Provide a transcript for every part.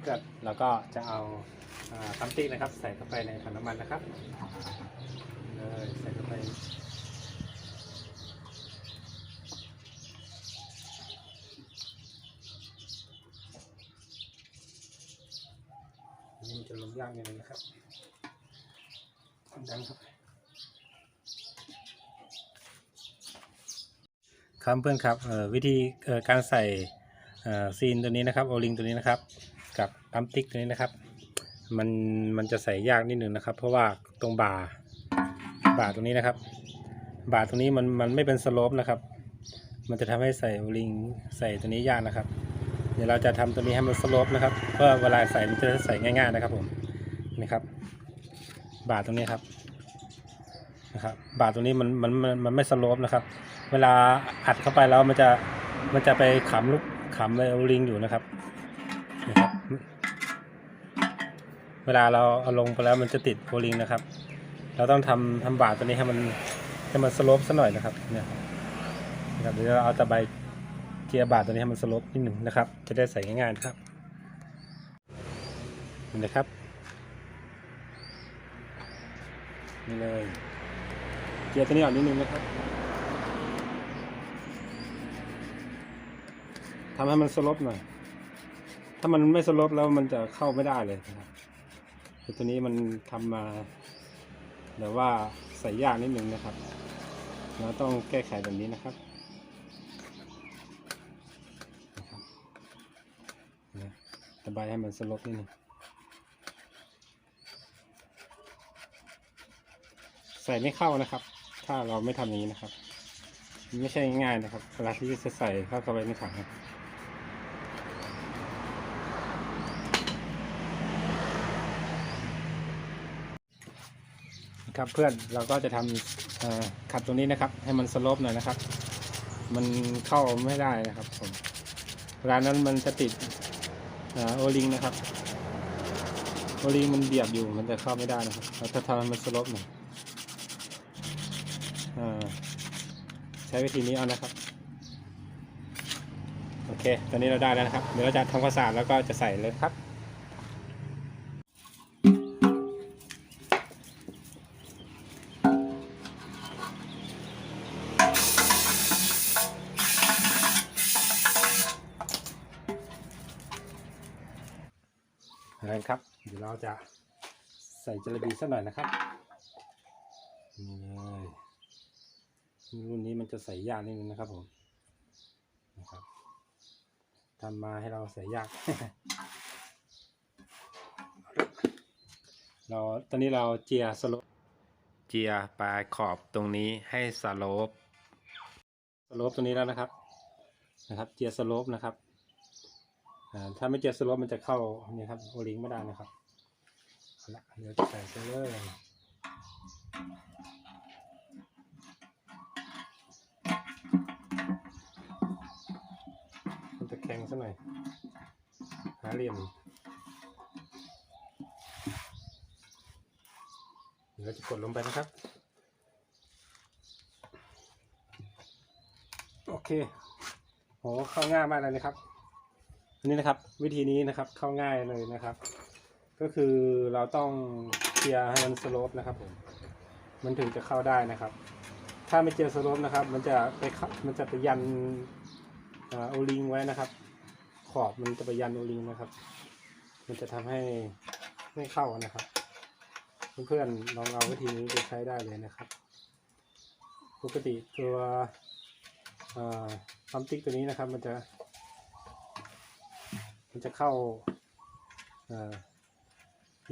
เพื่อนๆเราก็จะเอาคัมติ๊กนะครับ ใส่เข้าไปในถังน้ำมันนะครับเลยใส่เข้าไปนี่จะลงยากนิดนึงนะครับดันเข้าไปครับเพื่อนครับวิธีการใส่ซีนตัวนี้นะครับโอลิงตัวนี้นะครับ กับปั๊มติ๊กตัวนี้นะครับ มันมันจะใส่ยากนิดหนึ่งนะครับ เพราะว่าตรงบ่าบ่าตรงนี้นะครับ บ่าตรงนี้มันมันไม่เป็นสโลปนะครับ มันจะทำให้ใส่โอลิงใส่ตัวนี้ยากนะครับ เดี๋ยวเราจะทำตัวนี้ให้มันสโลปนะครับเพื่อเวลาใส่มันจะใส่ง่าย ๆนะครับผมนี่ครับ บ่าตรงนี้ครับนะครับบ่าตรงนี้มันมันมันมันไม่สโลปนะครับ เวลาอัดเข้าไปแล้วมันจะมันจะไปขำลูกขำไปเอาลิงอยู่นะครับ นะครับ เวลาเราเอาลงไปแล้วมันจะติดโอลิงนะครับ เราต้องทำทำบาทตัวนี้ให้มันให้มันสลปสักหน่อยนะครับเนี่ยนะครับเดี๋ยวเราเอาตะไบเจียร์บาทตัวนี้ให้มันสลปนิดหนึ่งนะครับ จะได้ใส่ง่ายๆนะครับนี่นะครับนี่เลยเจียร์ตัวนี้ออนนิดนึงนะครับทำให้มันสลบหน่อย ถ้ามันไม่สลบแล้วมันจะเข้าไม่ได้เลยนะครับคือตัวนี้มันทำมาแต่ว่าใส่ยากนิดนึงนะครับ เราต้องแก้ไขแบบนี้นะครับนะครับนะระบายให้มันสลบนิดนึงใส่ไม่เข้านะครับ ถ้าเราไม่ทำอย่างนี้นะครับ ไม่ใช่ง่ายๆนะครับเวลาที่จะใส่เข้าไปในถัง ครับเพื่อนเราก็จะทำขัดตรงนี้นะครับ ให้มันสลปหน่อยนะครับ มันเข้าไม่ได้นะครับผมเวลานนั้นมันจะติดโอลิงนะครับโอลิงมันเบียดอยู่มันจะเข้าไม่ได้นะครับเราจะทำมันสลปหน่อยอใช้วิธีนี้เอานะครับโอเค ตอนนี้เราได้แล้วนะครับ เดี๋ยวเราจะทำความสะอาดแล้วก็จะใส่เลยครับ อะครับ เดี๋ยวเราจะใส่จระบีสักหน่อยนะครับนี่เลยรุ่นนี้มันจะใส่ยากนิดนึงนะครับผมนะครับทำมาให้เราใส่ยาก เราตอนนี้เราเจียสโลปเจียปลายขอบตรงนี้ให้สโลปสโลปตรงนี้แล้วนะครับนะครับ เจียสโลปนะครับ ถ้าไม่เจอสโลปมันจะเข้านี่ครับโอลิงไม่ได้นะครับเอาละเดี๋ยวใส่ไปเลยมันจะแข็งซะหน่อย หาเหลี่ยมเดี๋ยวจะกดลงไปนะครับ โอเคโหเข้าง่ายมากเลยนะครับ อันนี้นะครับวิธีนี้นะครับเข้าง่ายเลยนะครับ ก็คือเราต้องเคลียร์ให้มันสโลปนะครับผมมันถึงจะเข้าได้นะครับ ถ้าไม่เจอสโลปนะครับ มันจะไปมันจะไปยันอ่าโอลิงไว้นะครับ ขอบมันจะไปยันโอลิงนะครับ มันจะทำให้ไม่เข้านะครับเพื่อนๆลองเอาวิธีนี้ไปใช้ได้เลยนะครับ ปกติตัวปั๊มติ๊กตัวนี้นะครับ มันจะ มันจะเข้าเอ่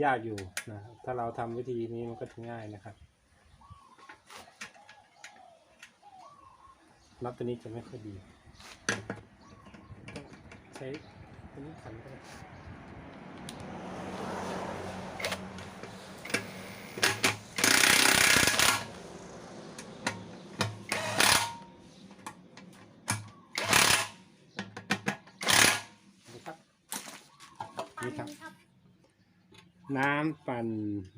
อยากอยู่นะถ้าเราทำวิธีนี้มันก็จะง่ายนะครับน็อตตัวนี้จะไม่ค่อยดี ใช้ตัวนี้ขันได้นี่ครับ นี่ครับ น้ำปั่น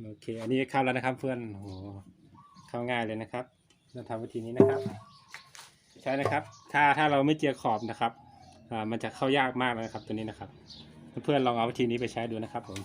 โอเค อันนี้เข้าแล้วนะครับเพื่อนโอ้โหเข้าง่ายเลยนะครับเราทำวิธีนี้นะครับ ใช่นะครับ ถ้าถ้าเราไม่เจียขอบนะครับอ่ามันจะเข้ายากมากเลยนะครับตัวนี้นะครับ เพื่อนๆลองเอาวิธีนี้ไปใช้ดูนะครับผม